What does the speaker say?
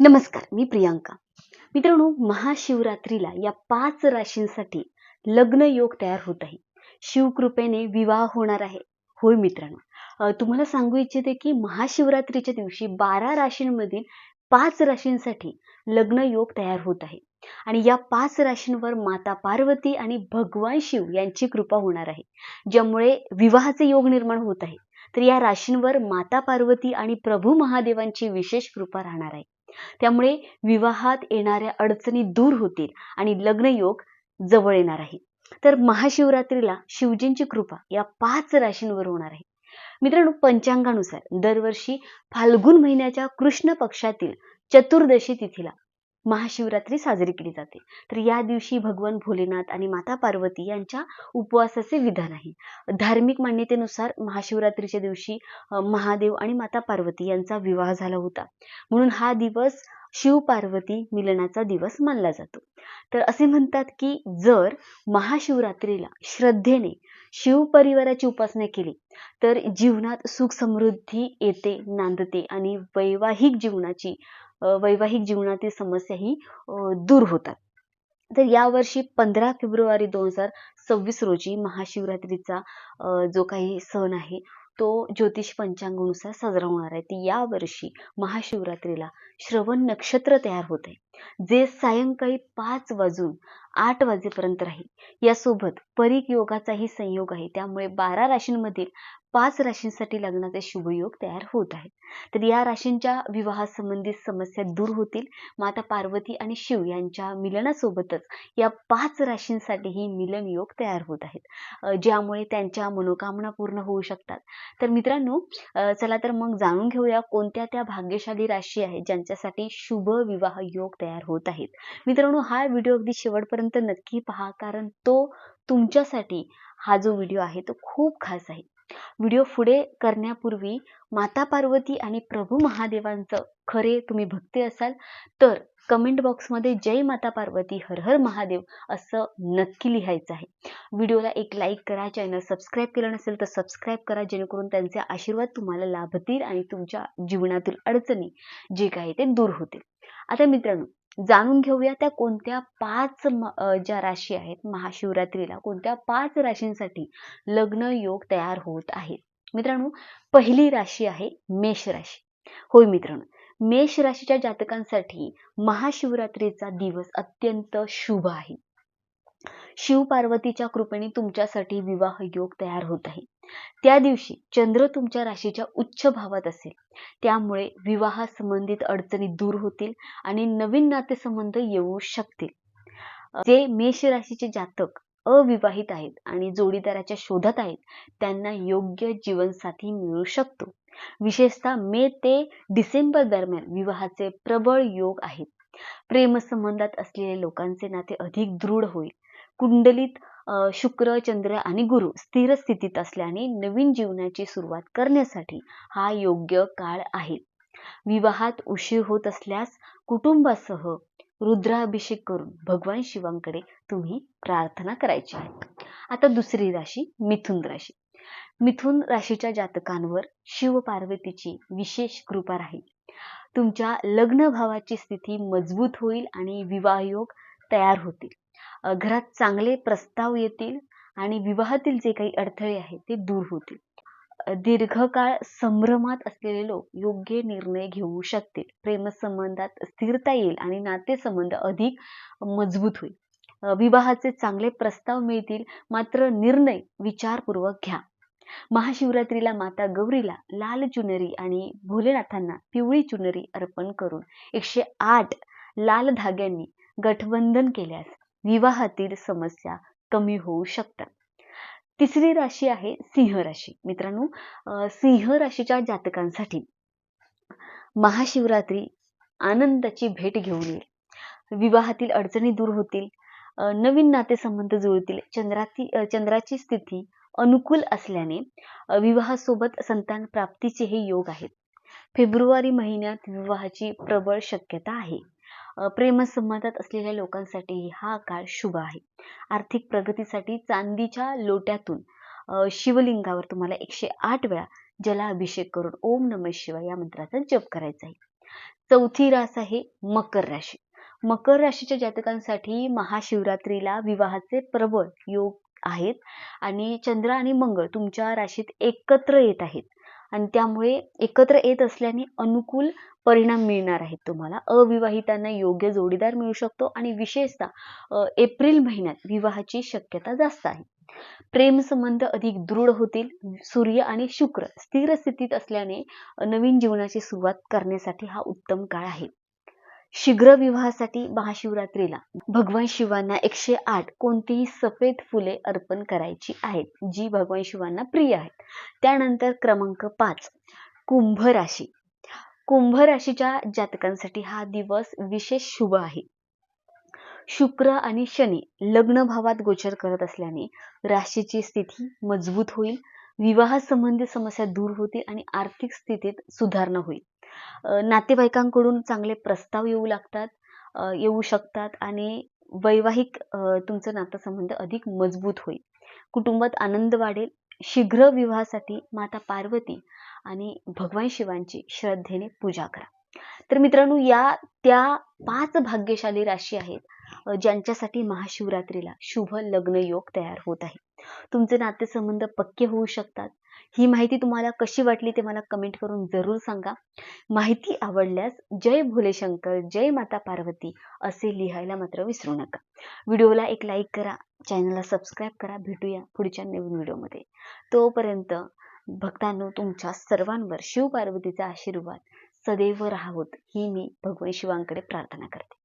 नमस्कार मी प्रियांका. मित्रांनो महाशिवरात्रीला या पाच राशींसाठी लग्न योग तयार होत आहे. शिवकृपेने विवाह होणार आहे. होय मित्रांनो तुम्हाला सांगू इच्छिते की महाशिवरात्रीच्या दिवशी बारा राशींमधील पाच राशींसाठी लग्न योग तयार होत आहे. आणि या पाच राशींवर माता पार्वती आणि भगवान शिव यांची कृपा होणार आहे. ज्यामुळे विवाहाचे योग निर्माण होत आहे. तर या राशींवर माता पार्वती आणि प्रभू महादेवांची विशेष कृपा राहणार आहे. त्यामुळे विवाहात येणाऱ्या अडचणी दूर होतील आणि लग्न योग जवळ येणार आहे. तर महाशिवरात्रीला शिवजींची कृपा या पाच राशींवर होणार आहे. मित्रांनो पंचांगानुसार दरवर्षी फाल्गुन महिन्याच्या कृष्ण पक्षातील चतुर्दशी तिथीला महाशिवरात्री साजरी केली जाते. तर या दिवशी भगवान भोलेनाथ आणि माता पार्वती यांच्या उपवासाचे विधान आहे. धार्मिक मान्यतेनुसार महाशिवरात्रीच्या दिवशी महादेव आणि माता पार्वती यांचा विवाह झाला होता. म्हणून हा दिवस शिव पार्वती मिलनाचा दिवस मानला जातो. तर असे म्हणतात की जर महाशिवरात्रीला श्रद्धेने शिव परिवाराची उपासना केली तर जीवनात सुख समृद्धी येते नांदते आणि वैवाहिक जीवनाची वैवाहिक जीवनातील समस्या ही दूर होतात. तर यावर्षी पंधरा फेब्रुवारी दोन हजार सव्वीस रोजी महाशिवरात्रीचा जो काही सण आहे तो ज्योतिष पंचांगानुसार साजरा होणार आहे. ती या वर्षी महाशिवरात्रीला श्रवण नक्षत्र तयार होत आहे. जे सायंकाळी पाच वाजून आठ वाजेपर्यंत राहील. यासोबत परीक योगाचाही संयोग आहे. त्यामुळे बारा राशींमधील पाच राशींसाठी लग्नाचे शुभयोग तयार होत आहेत. तर या राशींच्या विवाहासंबंधित समस्या दूर होतील. माता पार्वती आणि शिव यांच्या मिलनासोबतच या पाच राशींसाठीही मिलन योग तयार होत आहेत. ज्यामुळे त्यांच्या मनोकामना पूर्ण होऊ शकतात. तर मित्रांनो चला तर मग जाणून घेऊया कोणत्या त्या भाग्यशाली राशी आहेत ज्यांच्यासाठी शुभ विवाह योग तयार होत आहेत. मित्रांनो हा व्हिडिओ अगदी शेवटपर्यंत नक्की पहा कारण तो तुमच्यासाठी हा जो व्हिडिओ आहे तो खूप खास आहे. व्हिडिओ पुढे करण्यापूर्वी माता पार्वती आणि प्रभू महादेवांचं खरे तुम्ही भक्ती असाल तर कमेंट बॉक्समध्ये जय माता पार्वती हर हर महादेव असं नक्की लिहायचं आहे. व्हिडिओला एक लाईक करा चॅनल सबस्क्राईब केलं नसेल तर सबस्क्राईब करा जेणेकरून त्यांचे आशीर्वाद तुम्हाला लाभतील आणि तुमच्या जीवनातील अडचणी जे काही ते दूर होतील. आता मित्रांनो जाणून घेऊया त्या कोणत्या पाच ज्या राशी आहेत महाशिवरात्रीला कोणत्या पाच राशींसाठी लग्न योग तयार होत आहेत. मित्रांनो पहिली राशी आहे मेष राशी. होय मित्रांनो मेष राशीच्या जातकांसाठी महाशिवरात्रीचा दिवस अत्यंत शुभ आहे. शिव पार्वतीच्या कृपेने तुमच्यासाठी विवाह योग तयार होत आहे. त्या दिवशी चंद्र तुमच्या राशीच्या उच्च भावात असेल. त्यामुळे विवाहा संबंधित अडचणी दूर होतील आणि नवीन नातेसंबंध येऊ शकतील. जे मेष राशीचे जातक अविवाहित आहेत आणि जोडीदाराच्या शोधात आहेत त्यांना योग्य जीवनसाथी मिळू शकतो. विशेषतः मे ते डिसेंबर दरम्यान विवाहाचे प्रबळ योग आहेत. प्रेमसंबंधात असलेल्या लोकांचे नाते अधिक दृढ होईल. कुंडलीत शुक्र चंद्र आणि गुरु स्थिर स्थितीत असल्याने नवीन जीवनाची सुरुवात करण्यासाठी हा योग्य काळ आहे. विवाहात उशीर होत असल्यास कुटुंबासह रुद्राभिषेक करून भगवान शिवांकडे तुम्ही प्रार्थना करायची. आहे आता दुसरी राशी मिथुन राशी. मिथुन राशीच्या जातकांवर शिव पार्वतीची विशेष कृपा राहील. तुमच्या लग्न भावाची स्थिती मजबूत होईल आणि विवाहयोग तयार होतील. घरात चांगले प्रस्ताव येतील आणि विवाहातील जे काही अडथळे आहेत ते दूर होतील. दीर्घकाळ संभ्रमात असलेले लोक योग्य निर्णय घेऊ शकतील. प्रेमसंबंधात स्थिरता येईल आणि नातेसंबंध अधिक मजबूत होईल. विवाहाचे चांगले प्रस्ताव मिळतील मात्र निर्णय विचारपूर्वक घ्या. महाशिवरात्रीला माता गौरीला लाल चुनरी आणि भोलेनाथांना पिवळी चुनरी अर्पण करून एकशे आठ लाल धाग्यांनी गठबंधन केल्यास विवाहातील समस्या कमी होऊ शकतात. तिसरी राशी आहे सिंह राशी. मित्रांनो सिंह राशीच्या जातकांसाठी महाशिवरात्री आनंदाची भेट घेऊन येईल. विवाहातील अडचणी दूर होतील. नवीन नातेसंबंध जुळतील. चंद्राची चंद्राची स्थिती अनुकूल असल्याने विवाहासोबत संतान प्राप्तीचे हे योग आहेत. फेब्रुवारी महिन्यात विवाहाची प्रबळ शक्यता आहे. प्रेमसंबंधात असलेल्या लोकांसाठी हा काळ शुभ आहे. आर्थिक प्रगतीसाठी चांदीच्या लोट्यातून शिवलिंगावर तुम्हाला एकशे आठ वेळा जलाभिषेक करून ओम नम शिवाय या मंत्राचा जप करायचा आहे. चौथी रास आहे मकर राशी. मकर राशीच्या जातकांसाठी महाशिवरात्रीला विवाहाचे प्रबळ योग आहेत आणि चंद्र आणि मंगळ तुमच्या राशीत एकत्र येत आहेत. आणि त्यामुळे एकत्र येत असल्याने अनुकूल परिणाम मिळणार आहेत तुम्हाला. अविवाहितांना योग्य जोडीदार मिळू शकतो आणि विशेषतः एप्रिल महिन्यात विवाहाची शक्यता जास्त आहे. प्रेम संबंध अधिक दृढ होतील. सूर्य आणि शुक्र स्थिर स्थितीत असल्याने नवीन जीवनाची सुरुवात करण्यासाठी हा उत्तम काळ आहे. शीघ्र विवाहासाठी महाशिवरात्रीला भगवान शिवांना एकशे आठ कोणतीही सफेद फुले अर्पण करायची आहेत जी भगवान शिवांना प्रिय आहेत. त्यानंतर क्रमांक पाच कुंभ राशी. कुंभ राशीच्या जातकांसाठी हा दिवस विशेष शुभ आहे. शुक्र आणि शनी लग्न भावात गोचर करत असल्याने राशीची स्थिती मजबूत होईल विवाह संबंधी समस्या दूर होतील आणि आर्थिक स्थितीत सुधारणा होईल. नातेवाईकांकडून चांगले प्रस्ताव येऊ लागतात येऊ शकतात आणि वैवाहिक अं तुमचं नातेसंबंध अधिक मजबूत होईल. कुटुंबात आनंद वाढेल. शीघ्र विवाहासाठी माता पार्वती आणि भगवान शिवांची श्रद्धेने पूजा करा. तर मित्रांनो या त्या पाच भाग्यशाली राशी आहेत ज्यांच्यासाठी महाशिवरात्रीला शुभ लग्न योग तयार होत आहे. तुमचे नातेसंबंध पक्के होऊ शकतात. ही माहिती तुम्हाला कशी वाटली ते मला कमेंट करून जरूर सांगा. माहिती आवडल्यास जय भोलेशंकर जय माता पार्वती असे लिहायला मात्र विसरू नका. व्हिडिओला एक लाईक करा चॅनलला सबस्क्राईब करा भेटूया पुढच्या नवीन व्हिडिओमध्ये. तोपर्यंत भक्तांनो तुमच्या सर्वांवर शिवपार्वतीचा आशीर्वाद सदैव राहावत ही मी भगवान शिवांकडे प्रार्थना करते.